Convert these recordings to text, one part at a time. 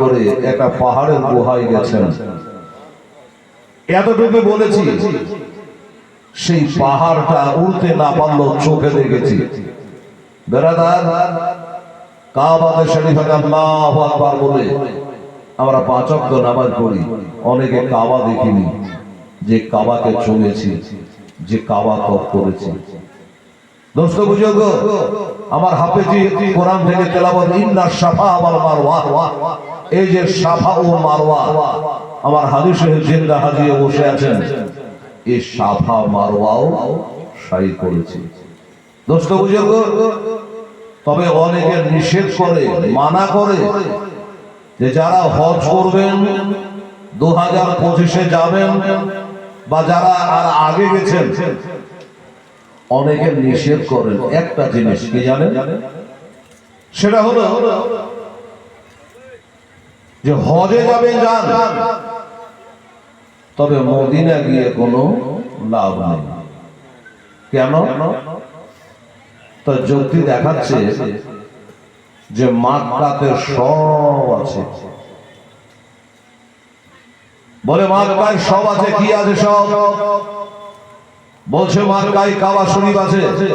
করে একটা পাহাড়ের গুহায় গেছেন। এতটুকু বলেছি, সেই পাহাড়টা না চোখে দেখেছি। বলে, আমরা পাঁচ নামাজ পড়ি, অনেকে কাবা দেখিনি, যে কাবাকে চুমেছি, যে কাবা কর করেছি। দোস্ত বুঝো আমার হাফেজি কোরআন থেকে তেলাবত ইন্না সাফা ওয়াল মারওয়া। এই যে সাফা ও মারওয়া, আমার হাদিসে জিন্দা হাজিয়ে বসে আছেন। এই সাফা মারওয়াও সাই করেছে। দোস্ত, বুঝো তবে অনেকে নিষেধ করে, মানা করে যে যারা হজ করবেন দু হাজার পঁচিশে যাবেন, বা যারা আর আগে গেছেন অনেকে নিষেধ করেন। একটা জিনিস কি জানেন? সেটা হলো যে হজে যাবেন যান, তবে মদিনা গিয়ে কোনো লাভ নেই। কেন? তো যুক্তি দেখাচ্ছে যে মাক্কাতে সব আছে। বলে মাক্কায় সব আছে, কি আছে সব? বলছে, মাক্কায় কাবা শরীফ আছে।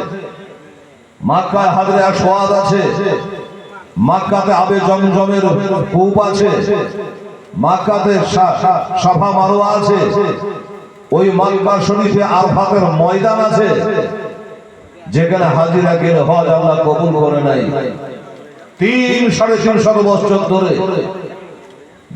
মাক্কায় হাজরে সোয়াদ আছে। মাক্কাতে আবে জমজমের কূপ আছে। সা- সাফা মারোয়া আছে। ওই মাক্কা শরীফে আরফাতের ময়দান আছে। যেখানে হাজিরা গেলে হজ আল্লাহ কবুল করে নাই। তিন সাড়ে তিন শত বছর ধরে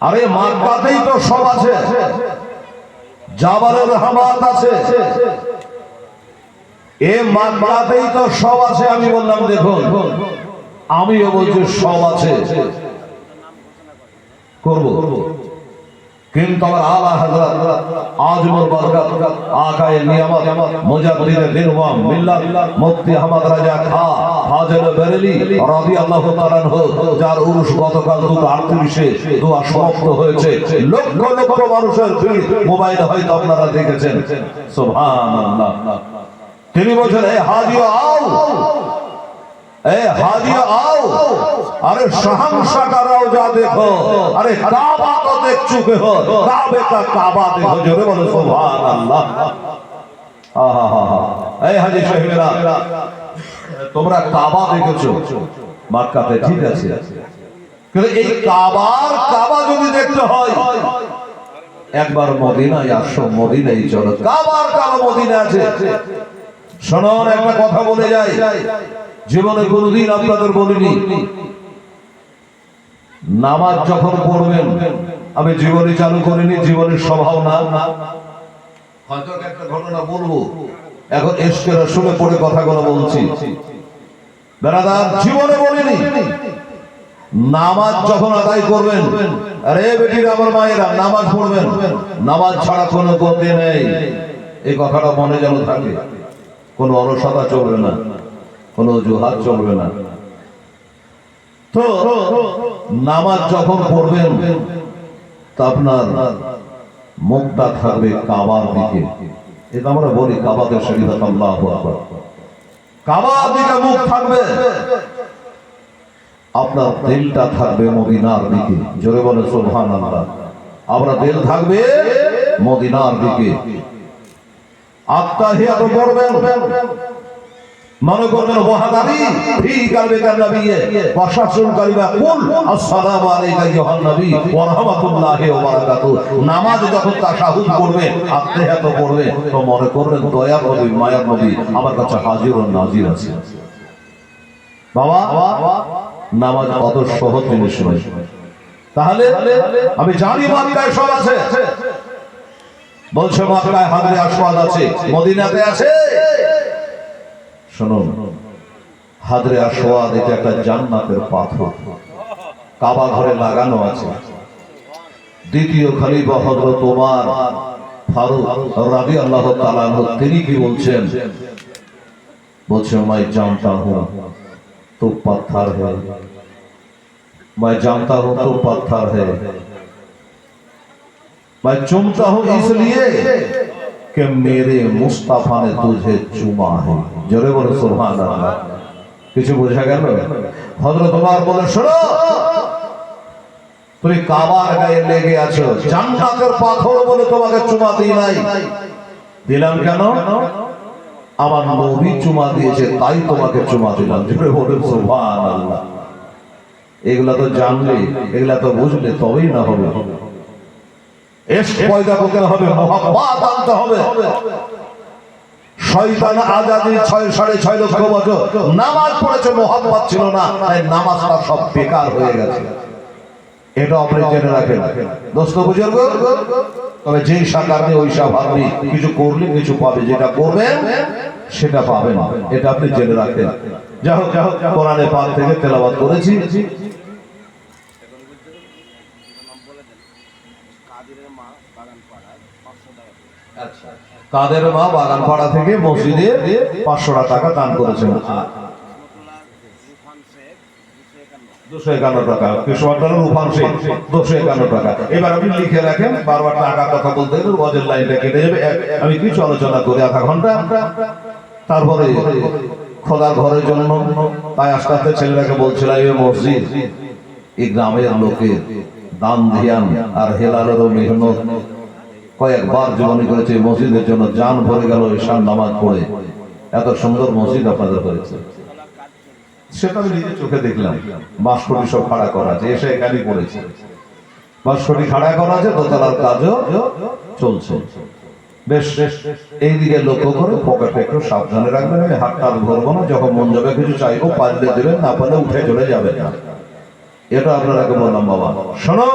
আরে মাকাতেই তো সব আছে। জাবারের হামাত আছে। এ মাকাতেই তো সব আছে, আমি বললাম, দেখুন, আমিও বলছি সব আছে। করব? কিন্তু আমার আলা হযরত আজমুল বরকত আকায়ে নিয়ামত মুজাদ্দিদ দিনওয়াম মিল্লাত, মুফতি আহমদ রাজা খা, হাজির বেরেলি রাদিয়াল্লাহু তাআলা আনহু, যার উরুস গতকাল 238 এ দোয়া সমাপ্ত হয়েছে। লক্ষ লক্ষ মানুষের ভিড় মোবাইলে হয়তো আপনারা দেখেছেন। সুবহানাল্লাহ। তিনি বলছেন এই হাজিও, আও! তোমরা কাবা দেখেছ? মক্কাতে ঠিক আছে। কিন্তু এই কাবার কাবা যদি দেখতে হয়, একবার মদিনায় আসো, মদিনায় চলো। কাবার কাবা মদিনা আছে। শোনোন একটা কথা বলে যাই। জীবনে কোনোদিন আপনাদের বলিনি, নামাজ যখন পড়বেন, আমি জীবনে চালু করিনি, জীবনের স্বভাব না। হয়তো একটা ঘটনা বলব, এখন এসকেরা শুনে পড়ে কথাগুলো বলছি। বেড়াদার জীবনে বলিনি, নামাজ যখন আদায় করবেন, আরে বেটির, আমার মায়েরা, নামাজ পড়বেন, নামাজ ছাড়া কোনো গতি নেই। এই কথাটা মনে যেন থাকে, কোনো অলসতা চলবে না। কোনো অজুহাত চলবে না। তো নামাজ যখন পড়বেন, তা আপনার মুখটা থাকবে কাবার দিকে। এটা আমরা বলি কাবাদের শরীফ আল্লাহ কাবার দিকে মুখ থাকবে। আপনার দিলটা থাকবে মদিনার দিকে। জোরে বলে সোহান আল্লাহ আপনার দিল থাকবে মদিনার দিকে। আত্মাহিয়াত করবেন। মনে করবেন কুল, আসসালামু আলাইকা নবী ওয়া রাহমাতুল্লাহি ওয়া বারাকাতুহু। নামাজ যখন তাশাহুদ করবে আত্মাহিয়াত করবে তো মনে করবেন নবী নবী, আমার কাছে হাজির ও নাজির আছে। বাবা, নামাজ কত সহজ জিনিস তাহলে আমি জানি মাক্কায় সব আছে। বলছে মাক্কায় হাজরে আসওয়াদ আছে, মদিনাতে আছে। শুনুন হাজরে আসওয়াদ এটা একটা জান্নাতের পাথর কাবা ঘরে লাগানো আছে দ্বিতীয় খলিফা হযরত ওমর ফারুক রাদিয়াল্লাহু তাআলা আনহু তিনি কি বলছেন বলছে मैं जानता हूँ तो पत्थर है मैं जानता हूँ तो पत्थर है मैं चूमता हूँ इसलिए कि मेरे मुस्ताफा ने तुझे चुमा है জোরে বলে আল্লাহ কিছু বোঝা গেল? হযরত ওমর বলে, শোনো, তুমি কাবার গায়ে লেগে আছো, জান্নাতের পাথর বলে তোমাকে চুমা দিই নাই। দিলাম কেন? আমার নবী চুমা দিয়েছে, তাই তোমাকে চুমা দিলাম। জোরে বলে, সুবহানাল্লাহ। এগুলা তো জানলে, এগুলা তো বুঝলে তবেই না হবে। এস পয়দা করতে হবে, মহাব্বাত আনতে হবে। শয়তান আজাদি ছয়, সাড়ে ছয় লক্ষ বছর নামাজ পড়েছে মহাব্বাত ছিল না, তাই নামাজটা সব বেকার হয়ে গেছে। এটা আপনি জেনে রাখেন। দোস্ত বুঝুর্গ তবে যেই সাকার নেই ওই সাকার নেই কিছু করলে কিছু পাবে, যেটা করবেন, সেটা পাবে পাবেন। এটা আপনি জেনে রাখেন। যাই হোক কোরআনে পাক থেকে তেলাবাদ করেছি। কাদের মা বাগানপাড়া থেকে মসজিদে পাঁচশো টাকা দান করেছেন? দুশো একান্ন। টাকা। কৃষ্ণবর্ধনের রূপান সিং দুশো একান্ন টাকা। এবার আপনি লিখে রাখেন বারবার টাকা কথা বলতে গেলে গজের লাইনটা কেটে যাবে। আমি কিছু আলোচনা করি আধা ঘণ্টা। তারপরে খোদার ঘরের জন্য তাই আস্তে আস্তে ছেলেটাকে বলছিলাম এই মসজিদ এই গ্রামের লোকের দান ধ্যান আর হেলালেরও মেহনত। কয়েকবার জীবনী করেছে, মসজিদের জন্য জান ভরে গেল ঈশান নামাজ পড়ে। এত সুন্দর মসজিদ আপনাদের করেছে। সেটা আমি নিজের চোখে দেখলাম। বাঁশকটি সব খাড়া করা আছে, এসে এখানেই পড়েছে। বাঁশকটি খাড়া করা আছে, দোতলার কাজও চলছে। বেশ এইদিকে লক্ষ্য করে পকেটে একটু সাবধানে রাখবেন, আমি হাতটা আর ধরবো না, যখন মন যাবে কিছু চাইব পারলে দেবেন, না পারলে উঠে চলে যাবে না। এটা আপনারাকে বললাম বাবা? শোনো।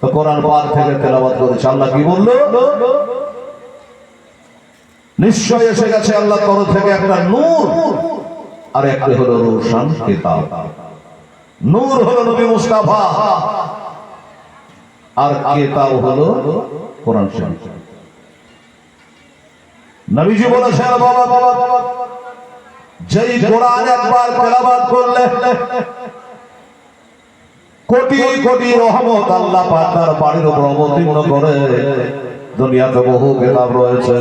তো কোরআন পাক থেকে তেলাবাদ করেছে, আল্লাহ কি বলল? নিশ্চয় এসে গেছে আল্লাহ তরফ থেকে একটা নূর। আর একটি হলো রোশান কিতাব। নূর হলো নবী মুস্তাফা। আর কিতাব হলো কোরআন শরীফ। নবীজি বলেছেন, বাবা বাবা যেই কোরআন একবার তেলাবাদ করলে কোটি কোটি রহমত আল্লাহ পাক তার বাড়ির উপর অবতীর্ণ করে। দুনিয়াতে বহু কিতাব রয়েছে।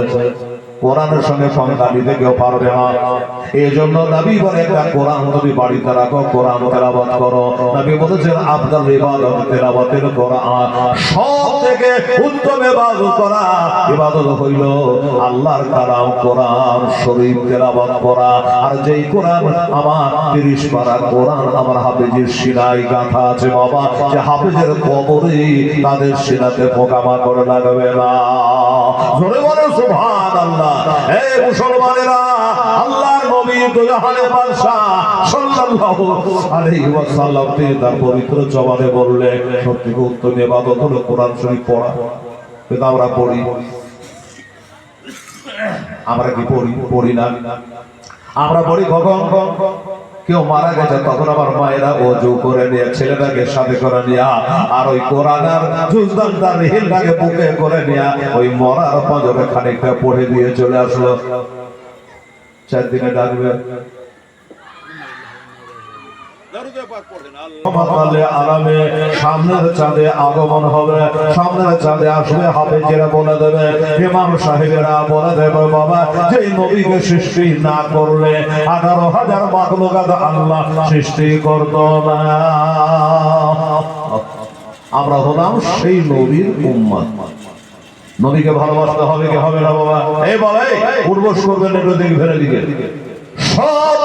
কোরআনের সঙ্গে দিতে কেউ পারবে না। এই জন্য নবী বলে একটা কোরআন তুমি বাড়িতে রাখো কোরআন তেলাবাত করো। নবী বলেছেন, আফদাল ইবাদত তেলাবাতের কোরআন সব থেকে উত্তম ইবাদত করা, ইবাদত হইল আল্লাহর কালাম, কোরআন শরীফ তেলাবাত করা। আর যেই কোরআন আমার 30 পারা কোরআন আমার হাফেজের সিনাই গাথা আছে বাবা যে হাফেজের কবরে তাদের সিনাতে পোকামাকড় লাগবে না। জোরে বলে, সুবহানাল্লাহ। তার পবিত্র জবানে উত্তম হলো কোরআন শরীফ পড়া। কিন্তু আমরা পড়ি। আমরা কি পড়ি? পড়ি না। আমরা পড়ি কখন? কেউ মারা গেছে, তখন আমার মায়েরা অজু করে নিয়ে, ছেলেটাকে সাথে করে নিয়া, আর ওই কোরআনার জুজদান তার হিলটাকে বুকে করে নিয়া, ওই মরার পাঁজরে খানিকটা পড়ে দিয়ে চলে আসলো। চার দিনে ডাকবে বলে বলে সৃষ্টি না করলে আঠারো হাজার আল্লাহ সৃষ্টি করত আমরা হলাম সেই নবীর উম্মত নবীকে ভালোবাসতে হবে কি হবে না, বাবা? এই এই উর্বশ করবেন একটু দিকে ফেলে দিকে। সব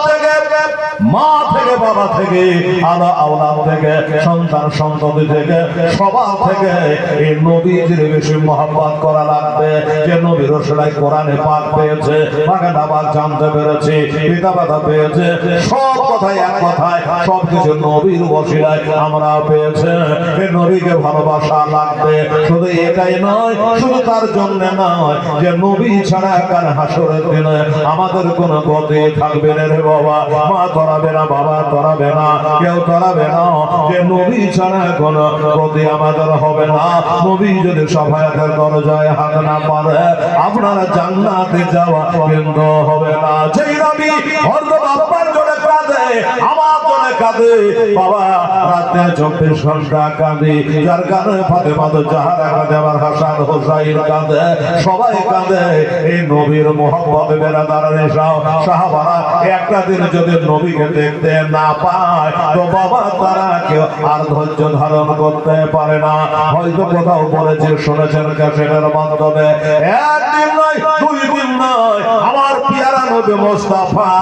মা থেকে, বাবা থেকে, আলা আওলাদ থেকে, সন্তান সন্ততি থেকে, সবার থেকে এই নবীজির বেশি মহাব্বত করা লাগবে। যে নবীর রসুলাই কোরআনে পাক পেয়েছে পাকে নামাজ জানতে পেরেছে, পিতা মাতা পেয়েছে, সব কথাই এক কথায় সব কিছু নবীর বসিলায় আমরা পেয়েছে। এই নবীকে ভালোবাসা লাগবে। শুধু এটাই নয়, শুধু তার জন্য নয়, যে নবী ছাড়া কার হাসরের দিনে আমাদের কোনো গতি থাকবে না রে বাবা। মা তরাবে না, বাবা করাবে না, কেউ করাবে না। যে নবী ছাড়া কোনো প্রতি আমাদের হবে না। নবী যদি সফায়াতের দরজায় হাত না পারে আপনারা জান্নাতে যাওয়া কিন্তু হবে না। যেই নবী হরদ কাঁদে আমার কাঁদে। বাবা, রাতে ঘণ্টা কাঁদে। যার জাহারা কাঁদে, আমার হাসান হোসাইন কাঁদে, সবাই কাঁদে। এই নবীর মোহাম্মদ বেরাদারের সাহাবারা একটা দিন যদি নবীকে দেখতে না পায়, তো বাবা, তারা কেউ আর ধৈর্য ধারণ করতে পারে না। হয়তো কোথাও বলেছে শুনেছেন ক্যাসেটের মাধ্যমে। একদিন নয়, দুই দিন নয়, আমার পিয়ারা নবী মোস্তাফা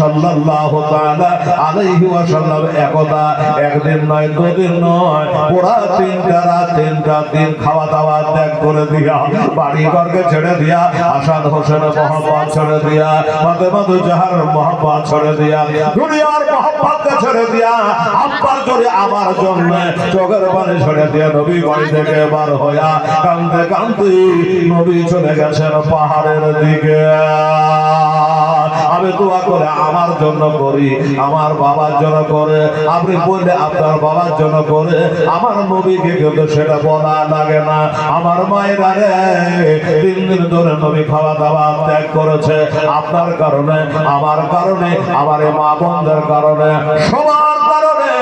সাল্লাল্লাহু তাআলা আলাইহি একদা একদিন নয়, দুদিন নয়, পুরা তিনটা রাত, তিনটা দিন খাওয়া দাওয়া ত্যাগ করে দিয়া বাড়ি ঘরকে ছেড়ে দিয়া, আসাদ হোসেন মোহাম্মদ ছেড়ে দিয়া তো জাহার মোহাম্মদ ছেড়ে দিয়া, দুনিয়ার মোহাম্মদকে ছেড়ে দিয়া আব্বার আমার জন্য ছেড়ে দিয়া আমার করি, আমার বাবার জন্য করে, আপনি বললে আপনার বাবার জন্য করে, আমার নবীকে কিন্তু সেটা বলা লাগে না। আমার মায়েরা রে তিন দিন ধরে নবী খাওয়া দাওয়া ত্যাগ করেছে। আপনার কারণে, আমার কারণে, আমার মা বোনদের কারণে সবার কারণে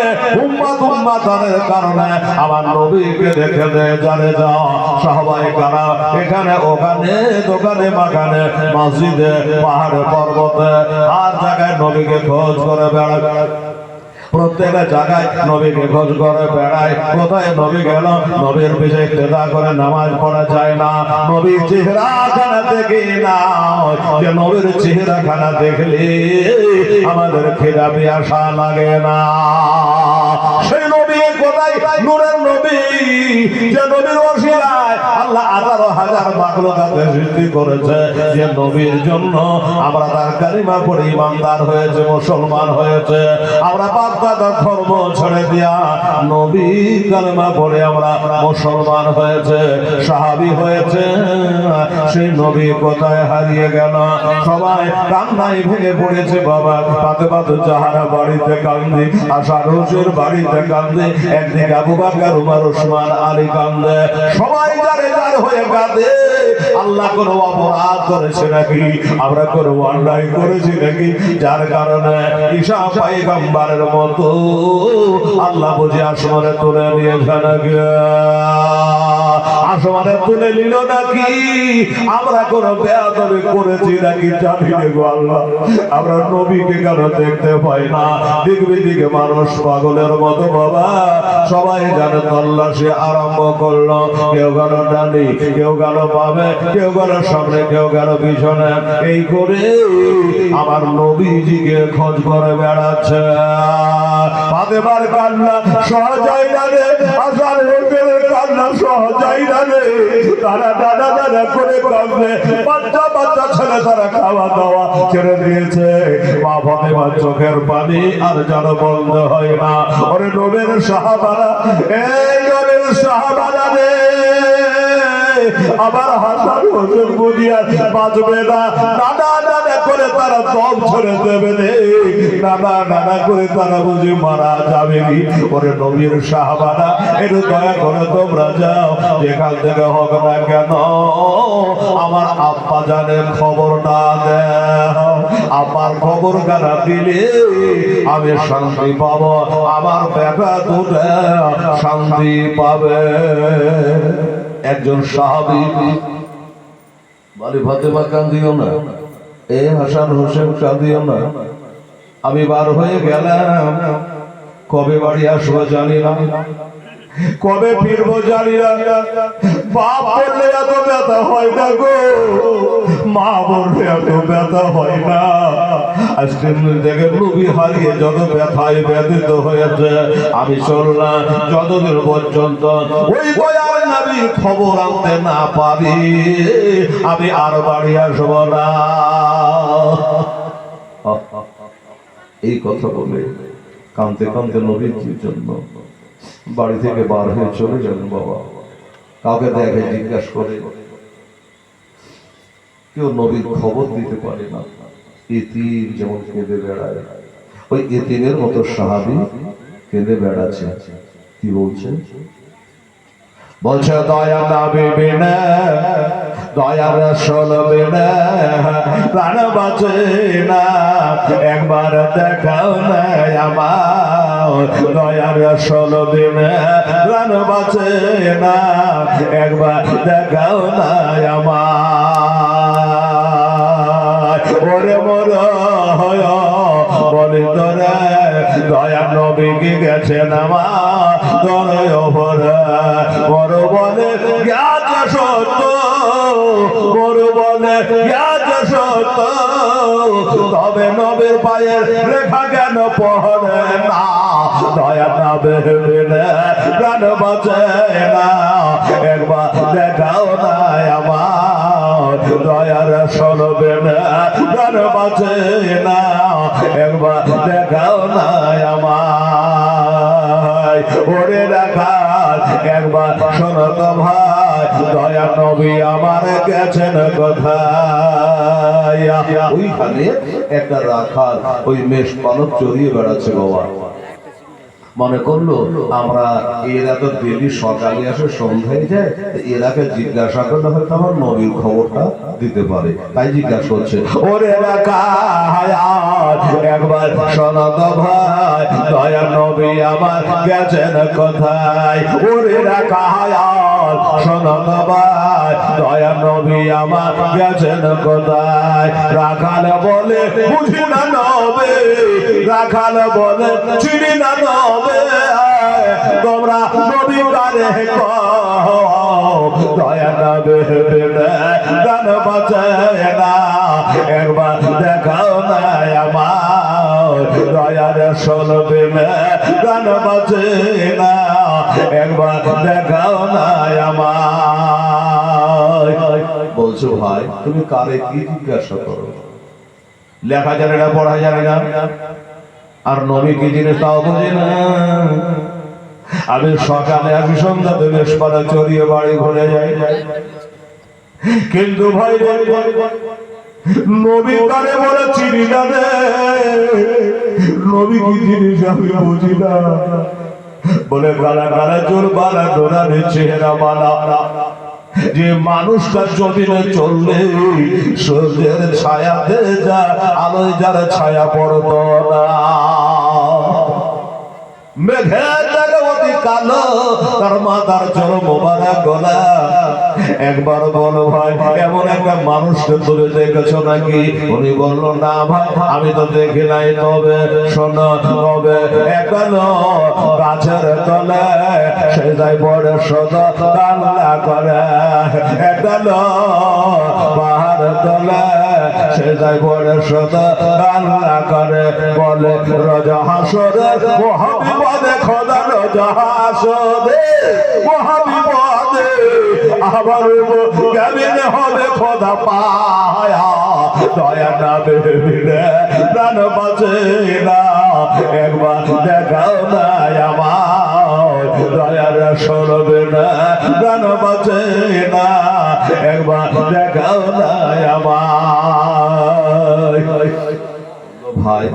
উম্মাত উম্মাতানের কারণে আমার নবীকে দেখে দে, জানে যা। সবাই কারা এখানে, ওখানে, দোকানে, মাখানে, মসজিদে, পাহাড়ে, পর্বতে, আর জায়গায় নবীকে খোঁজ করে বেড়ায়। প্রত্যেক জায়গায় নবীকে খোঁজ করে বেড়ায়। কোথায় নবী গেল? নবীর বিষয়ে ক্রেতা করে নামাজ পড়া যায় না। নবীর চেহারা খানা দেখি না যে নবীর চেহারা খানা দেখলে আমাদের খেদা পিয়াসা লাগে না। সেই কোথায় নূরের নবী, যে নবীর ওসিলায় আল্লাহ আঠারো হাজার মাকলুকাতে সৃষ্টি করেছে, যে নবীর জন্য আমরা তার কালিমা পড়ে ইমানদার হয়েছে, মুসলমান হয়েছে। আমরা বাপ দাদার ধর্ম ছেড়ে দিয়া নবী কালিমা পড়ে আমরা মুসলমান হয়েছে, সাহাবি হয়েছে। সেই নবী কোথায় হারিয়ে গেল? সবাই কান্নায় ভেঙে পড়েছে, বাবা। পাতে পাতে যাহারা বাড়িতে কান্দে, আশার হোসের বাড়িতে কান্দে একদিন আবু বাকর, উমর ওসমান আলী কান্দে সবাই যারে যার হয়ে কাঁদে। আল্লাহ কোন অপরাধ করেছে নাকি? আমরা কোন অন্যায় করেছি নাকি? যার কারণে ঈশা পাইগাম্বারের মতো আল্লাহ বুঝে আসমানে তুলে নিয়েছে নাকি? আসমানে তুলে নিল নাকি? আমরা কোন বেয়াদবি করেছি নাকি জানি গো আল্লাহ। আমরা নবীকে কেন দেখতে পাই না। দিকে দিকে মানুষ পাগলের মতো বাবা। সবাই জানে তল্লাশি আরম্ভ করল। কেউ গেল ডানি কেউ গেল পাবে, কেউ গেল সামনে, কেউ গেল পিছনে। এই করে আমার নবীজিকে খোঁজ করে বেড়াচ্ছে। ফাতেমার কান্না সহজাই না রে। আসার দাদা দাদা খাওয়া দাওয়া দিয়েছে মা চোখের পানি আর যেন বন্ধ হয় না। ওরে নবের সাহাবারা এই নবের সাহাবারা রে আবার হোসেন বুঝিয়া বাঁচবে না নানা করে তারা দম ছেড়ে দেবে নানা নানা করে তারা বুঝি মারা যাবে নি ওরে নবীর সাহাবারা একটু দয়া করে তোমরা যাও, যেখান থেকে হোক না কেন। আমার আব্বা জানের খবরটা দেও। আমার খবর কারা দিলে আমি শান্তি পাবো। আমার বেটা দুটা শান্তি পাবে। একজন সাহাবি বালি, ফাতেমা, কান্দিও না। এ হাসান হোসেন কান্দিও না আমি বার হয়ে গেলাম। কবে বাড়ি আসব জানি না। কবে ফিরবো জানি না। বাপ বললে এত ব্যথা হয় না গো। মা বললে এত ব্যথা হয় না। আজকে দেখে নবী হারিয়ে যত ব্যথায় ব্যথিত হয়েছে, আমি চললাম যতদিন পর্যন্ত ওই দয়াল নবীর খবর আনতে না পারি, আমি আর বাড়ি আসব না। এই কথা বলে কানতে কানতে নবীর জন্য বাড়ি থেকে বার হয়ে চলে গেলেন বাবা। কাউকে দেখে জিজ্ঞাসা করে, কেউ নবীর খবর দিতে পারে না। ইতির যেমন কেঁদে বেড়ায়, ওই এতিমের মতো সাহাবি কেঁদে বেড়াচ্ছে। কি বলছে? বলছে, দয়া নাবি বিনে দয়ার রসল বিনে প্রাণ বাঁচে না। একবার দেখাও না আমার দয়ার রসল বিনে প্রাণ বাঁচে না। একবার দেখাও না আমার। ওরে মোর হয়, বলি তোরে, দয়া নবীকে গেছেন আমার ওপরে বড় বলে তবে নবীর পায়ের কেন পড়ে না। দয়া না বেরবে প্রাণ বাঁচে না। একবার দেখাও না আমার। দয়ার সলবে না প্রাণ বাঁচে না। একবার দেখাও না আমার। ওরে একবার শোনো ভাই দয়া নবী আমার গেছেন কোথায়? ওইখানে একটা রাখার ওই মেষ পালক চড়িয়ে বেড়াচ্ছে বাবা। মনে করল, আমরা এরা তো সকালে আসে সন্ধ্যায় যায়, তো এরাকে জিজ্ঞাসা করলে হয়তো আমার নবীর খবরটা দিতে পারে। তাই জিজ্ঞাসা করছে, ওরে এলাকা একবার ভাই, দয়া নবী আমার গেছেন কোথায়? ওরে এলাকা ভাই, দয়া নবী আমার গেছেন কোথায়? রাখাল বলে, বুঝি না নবে, রাখাল বলে, চিনি না নবে তোমরা নবী কারে দয়া নবে গান বাঁচায় না। একবার দেখাও না আমার। দয়ার সলবে গান বাঁচে না। একবার দেখাও না আমার। বলছো ভাই, তুমি কারে কি জিজ্ঞাসা করো? লেখা জানে না, পড়া জানে না? আর নবী কি জিনিস তাও বুঝি না? আমি সকালে আমি সন্ধ্যাতে বেশ পাড়া চড়িয়ে বাড়ি ঘুরে যাই। কিন্তু ভাই রে, নবী কারে বলে চিনি না রে? নবী কি জিনিস আমি বুঝি না। বলে গালা গালা চোর বালা ডোরারে চেহারা বালা। যে মানুষটা যদি না চললে সূর্যের ছায়াতে যা আলোয় যারা ছায়া পড়ত না। মেঘের কালো, তার মাথার চল মোবারক গলা। একবার বলো ভাই, এমন একটা মানুষকে তুমি দেখেছ নাকি? উনি বলল, না ভাই, আমি তো দেখি নাই। তবে শোনো, তবে এখনও গাছের তলে সে যাই বড় সদা কান্না করে। এখনও পাহাড় তলে সে যাই বড় সদা কান্না করে। বলে, রাজা হাসরে, মহাবিপদে খোদা রাজা হাসরে মহাবিপদে আবার কেমন হবে খোদা পায়া। দয়া না বেবিরে প্রাণ বাঁচে না, একবার দেখাও না আমার দয়ার সরবে না প্রাণ বাঁচে না, একবার দেখাও না আমার ভাই,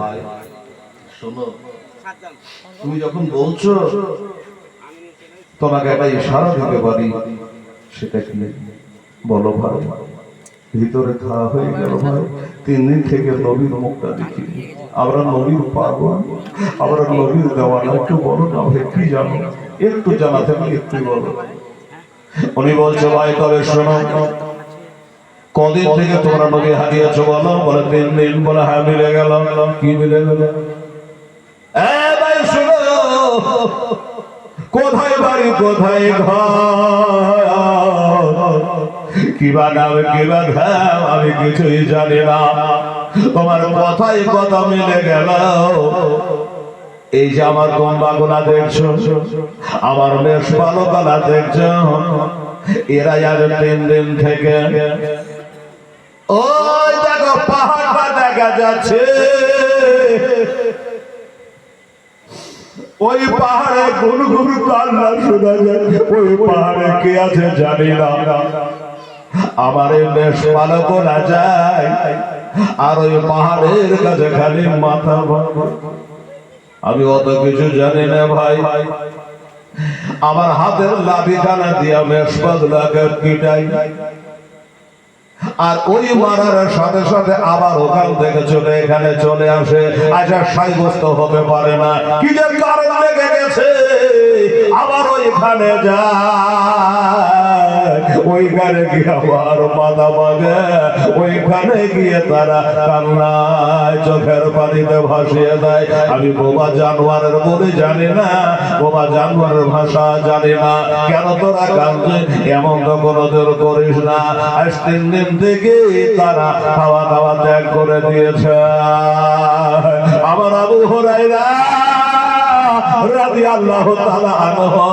শোনো। তুমি যখন বলছো, তোমাকে একটা ইশারা দিতে পারি, সেটা কি? বলো ভাই। ভিতরে খাওয়া হয়ে গেল ভাই। তিন দিন থেকে নবীর মুখটা দেখি। আমরা নবীর পাবো আমরা নবীর দেওয়ানা। একটু বলো না ভাই, কি জানো? একটু জানা আমি একটু বলো। উনি বলছে, ভাই, তবে শোনো। কদিন থেকে তোমরা নবী হারিয়েছো বলো? বলে, তিন দিন। বলে হ্যাঁ মিলে গেল কি মিলে গেল? এ ভাই শোনো কোথায় বাড়ি, কোথায় ঘর? কিবা নাম কিবা ধাম, আমি কিছুই জানি না। তোমার কথাই কথা মিলে গেল। এই যে আমার গম্বা গোলা দেখছ, আমার বেশ ভালো গলা দেখছ এরা আজ তিন দিন থেকে ওই দেখো, পাহাড়টা দেখা যাচ্ছে। ওই পাহাড়ে গুন গুন কান্না শোনা যায়। ওই পাহাড়ে কে আছে জানি না। আমার বেশ ভালো করা যায়। আর ওই পাহাড়ের কাছে খালি মাথা আমি অত কিছু জানি না ভাই। আমার হাতের লাঠিখানা দিয়া মেষপাগলাকে পিটাই। আর ওই মারার সাথে সাথে আবার ওখান থেকে চলে, এখানে চলে আসে। আচ্ছা সাব্যস্ত হতে পারে না। কি যে কারণ লেগে গেছে? আবার ওইখানে যায়। ওইখানে গিয়ে আবার মাথা মাগে ওইখানে গিয়ে তারা কান্নায় চোখের পানিতে ভাসিয়ে দেয়। আমি বোবা জানোয়ারের বলে জানি না বোবা জানোয়ারের ভাষা জানি না। কেন তোরা কান্দে এমন তো কোনোদিন করিস না। আজ তিন দিন থেকে তারা খাওয়া দাওয়া ত্যাগ করে দিয়েছে। আমার আবু হরাইরা রাজি আল্লাহ তাআলা আনহু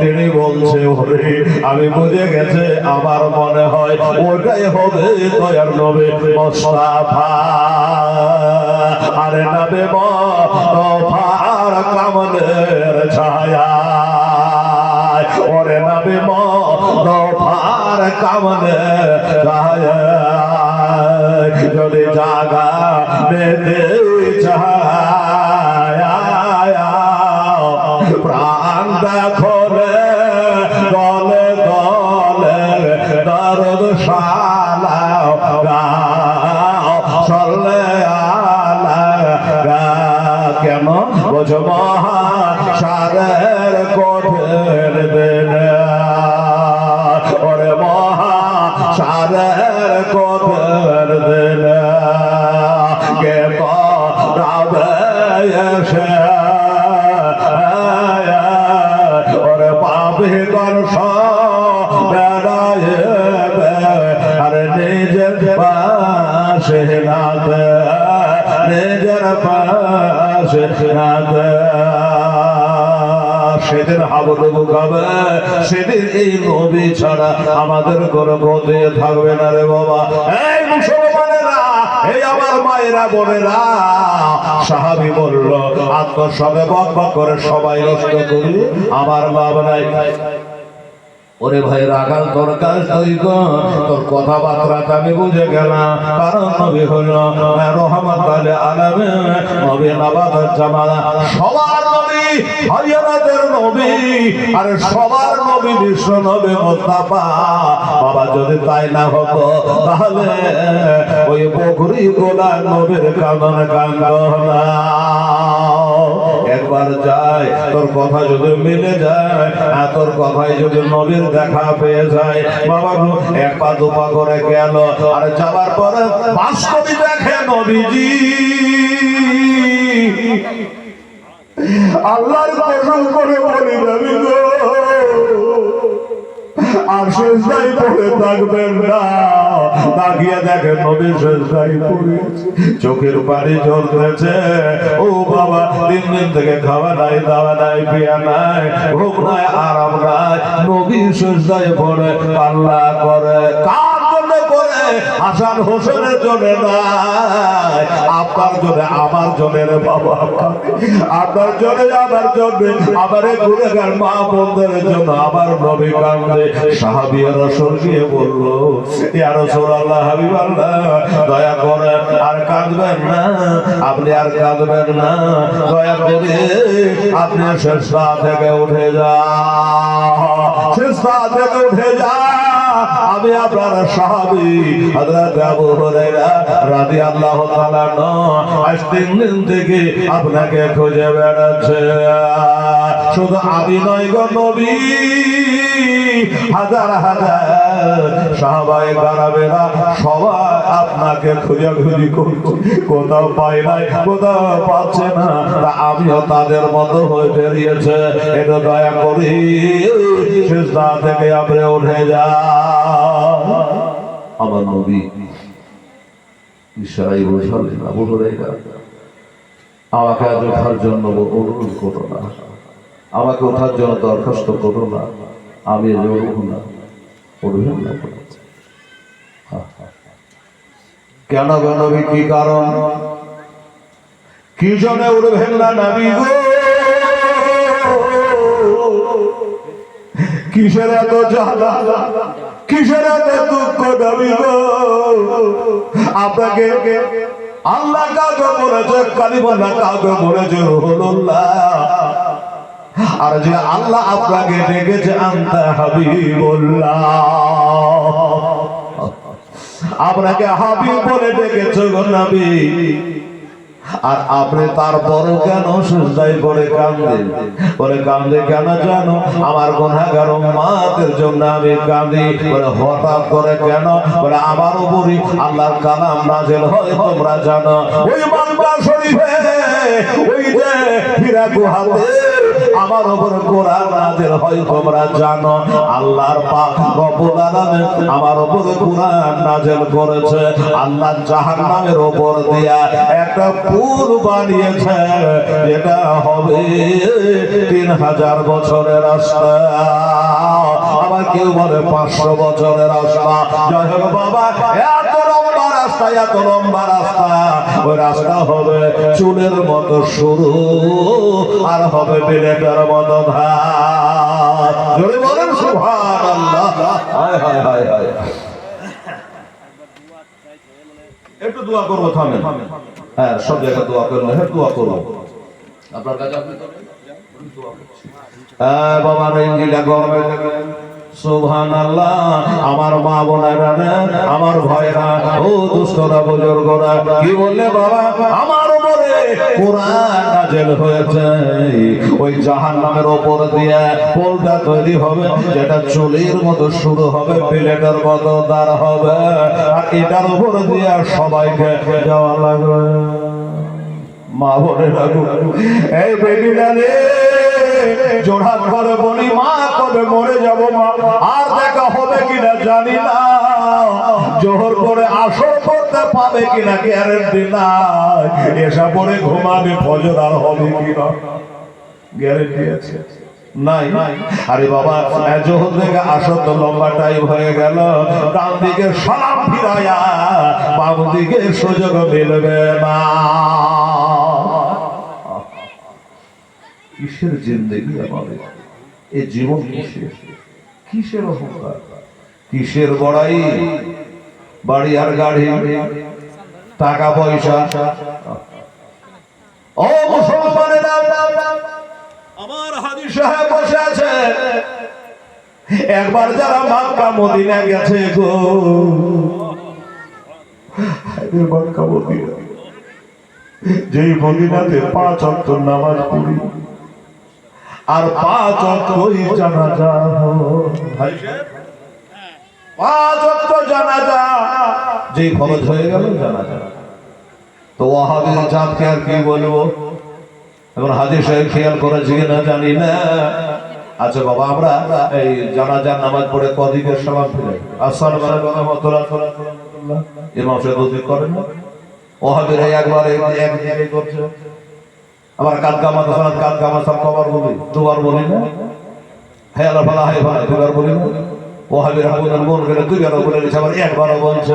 তিনি বলছে ওরে আমি বুঝে গেছে আমার মনে হয় ওটাই হবে দয়ার নবে আরে নবে কামলের ছায়া ওরে নবে কামলের ছায়া যদি জাগা প্রাণটা খোলে আমাদের কোনো গতি থাকবে না রে বাবা। এই মুসলমানেরা, এই আমার মায়েরা, বোনেরা, সাহাবি বলল আত্মসবে বক বক করে সবাই নষ্ট করি, আমার লাভ নাই। ওরে ভাই রাগাল তোর কাজ তোর কথাবার্তা আমি বুঝে গেলাম। কারণ নবী হল রহমত আলে আলমে, নবী নাবাদ জামানা সবার হরিয়ানাদের নবী, আরে সবার নবী বিশ্ব নবী মোস্তাফা। বাবা, যদি তাই না হতো, তাহলে ওই বকরি গোলা নবীর একবার যায়, তোর কথা যদি মিলে যায়, আর তোর কথাই যদি নবীর দেখা পেয়ে যায়, বাবা এক পা দু পা করে গেল, আর যাবার পরে বাস্তবই দেখে নবীজি। আল্লাহর কসম করে বলি গো। আর পড়ে থাকবেন না। তাকিয়ে পড়ে। চোখের পানি ঝরতেছে ও বাবা তিন দিন থেকে খাওয়া নাই, দাওয়া নাই, পিয়া নাই ঘুম নাই, আরাম নাই। নবী শেষদাই পড়ে, পাল্লা করে। হাসান হোসেনের জন্য নাই, আপনার জন্য আমার জন্য বাবা। আপনার জন্য আমার জন্য এই গুণেগার মা বোনদের জন্য আমার নবী কান্দে। সাহাবিয়া রসুল গিয়ে বলল, ইয়া রাসূলুল্লাহ হাবিব আল্লাহ দয়া করে আর কাঁদবেন না, আপনি আর কাঁদবেন না, দয়া করে আপনি শেষ থেকে উঠে যা শেষ থেকে উঠে যান। আমি আপনার সাহাবি, হযরত আবু হুরায়রা রাদিয়াল্লাহু তাআলা ন আজ দিন থেকে আপনাকে খুঁজে বেড়াচ্ছে। শুধু আমি নয় গো নবী, হাজার হাজার সাহাবায়ে কারামেরা সবাই আপনাকে খুঁজে খুঁজি করছে। কোথাও পাই নাই, কোথাও পাচ্ছে না। আমিও তাদের মতো হয়ে বেরিয়েছে। এটা দয়া করি। শেষ থেকে আপনি উঠে যা আমার নবী ইশারাই আমাকে আজ ওঠার জন্য অনুরোধ করো না। আমাকে ওঠার জন্য দরখাস্ত করো না। আমি উঠবো না। হা। কেন কি কারণ? কি জন্য উঠবেন না গো? কিসের এত জ্বালা? কিসের এত দুঃখ নবী গো? আপনাকে আল্লাহ কাউকে বলেছে কালিমুল্লাহ কাউকে বলেছে আর যে আল্লাহ আপনাকে ডেকেছে, আনতে হাবিবুল্লাহ। আপনাকে হাবিব বলে ডেকেছে গো আর আপনি তারপরও কেন সুজদাই করে কান্দে বলে, কান্দে কেন জানো? আমার গুনাহগার উম্মাতের জন্য আমি কাঁদি। বলে, হঠাৎ করে কেন? বলে, আমার উপরই আল্লাহর কালাম নাজেল হয়, তোমরা জানো। ওই মালবা শরীফে, ওই যে হীরা গুহাতে আমার উপর কোরআন নাজেল হয়, তোমরা জানো, আল্লাহর পাক রব্বুল আলামিন আমার উপর কোরআন নাজেল করেছে। আল্লাহ জাহান্নামের উপর দিয়া একটা পুল বানিয়েছে এটা হবে তিন হাজার বছরের রাস্তা। আবার কেউ বলে পাঁচশো বছরের রাস্তা। হোক বাবা, এত লম্বা রাস্তা, এত লম্বা রাস্তা। রাস্তা হবে চুলের মতো শুরু, আর হবে বিলেটের মতো হায় হায় হায় হায়। একটু দোয়া করব হ্যাঁ করব হ্যাঁ করব। আপনার কাছে আপনি করবেন? হ্যাঁ বাবা ইঞ্জিলা গরমে সুবহান আল্লাহ আমার মা বোনেরা, আমার ভাইরা, ও দুষ্টরা বুজুর্গরা, কি বললে বাবা? আমার উপরে কোরআন নাযিল হয়েছে। ওই জাহান্নামের উপর দিয়ে পোলটা তৈরি হবে, যেটা চুলির মতো শুরু হবে, প্লেটের মতো দাঁড় হবে। আর এটার উপর দিয়ে সবাইকে যাওয়া লাগবে। মা বোনেরা এই বেবিটা রে জোড়া করে বলি মা কবে মরে যাব মা। আর দেখা হবে কিনা জানি না। জোহর করে আসর করতে পাবে কিনা গ্যারেন্টি নাই। এসা পরে ঘুমাবে, ফজর আর হবে কিনা গ্যারেন্টি আছে? নাই। আরে বাবা জোহর থেকে আসর তো হয়ে গেল। ডান দিকে সালাম ফিরায়া, বাম দিকে সুযোগ মিলবে না। কিসের জিন্দগি আমাদের? এই জীবন কিসের? কিসের অহংকার? কিসের বড়াই? বাড়ি আর গাড়ি? টাকা, পয়সা? আছে। একবার যারা মক্কা, মদিনা গেছে গো। মক্কা, মদিনা। যেই মদিনাতে পাঁচ অক্ট নামাজ পড়ি আর পাঁচ অক্টই জানাজা পাঁচ অক্ট জানাজা। যেই ফরজ হয়ে গেল জানাজা। তো ওয়াহাবির চাঁদকে আর কি বলব? এখন হাজির সাহেব খেয়াল করেছি কিনা জানি না। আচ্ছা বাবা আমরা এই জানাজার নামাজ পড়ে কদিকের সমান ফিরে? আসসালামু আলাইকুম ইমাম সাহেব করেন না? ওহাবির একবার এক জায়গায় করছে আবার কাদগা মাদ্রাসা কাদগা সব কবার বলি, দুবার বলি না। হ্যাঁ আল্লাহ ভালো হয় ভালো দুবার বলি না। ওহাবির হাবুদার মন গেলে দুইবার বলে দিচ্ছে আবার একবারও বলছে।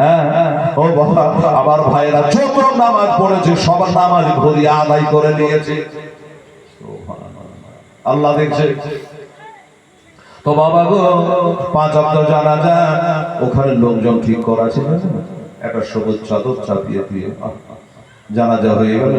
হ্যাঁ হ্যাঁ ও বাবা, আমার ভাইরা যত নামাজ পড়েছে, সবার নামাজ ভরি আদায় করে নিয়েছে। আল্লাহ দেখছে। তো বাবা গো, পাঁচ অক্ট জানা যায় ওখানে লোকজন ঠিক করা ছিল একটা সবুজ চাদর চাপিয়ে দিয়ে, জানাজা হয়ে গেল।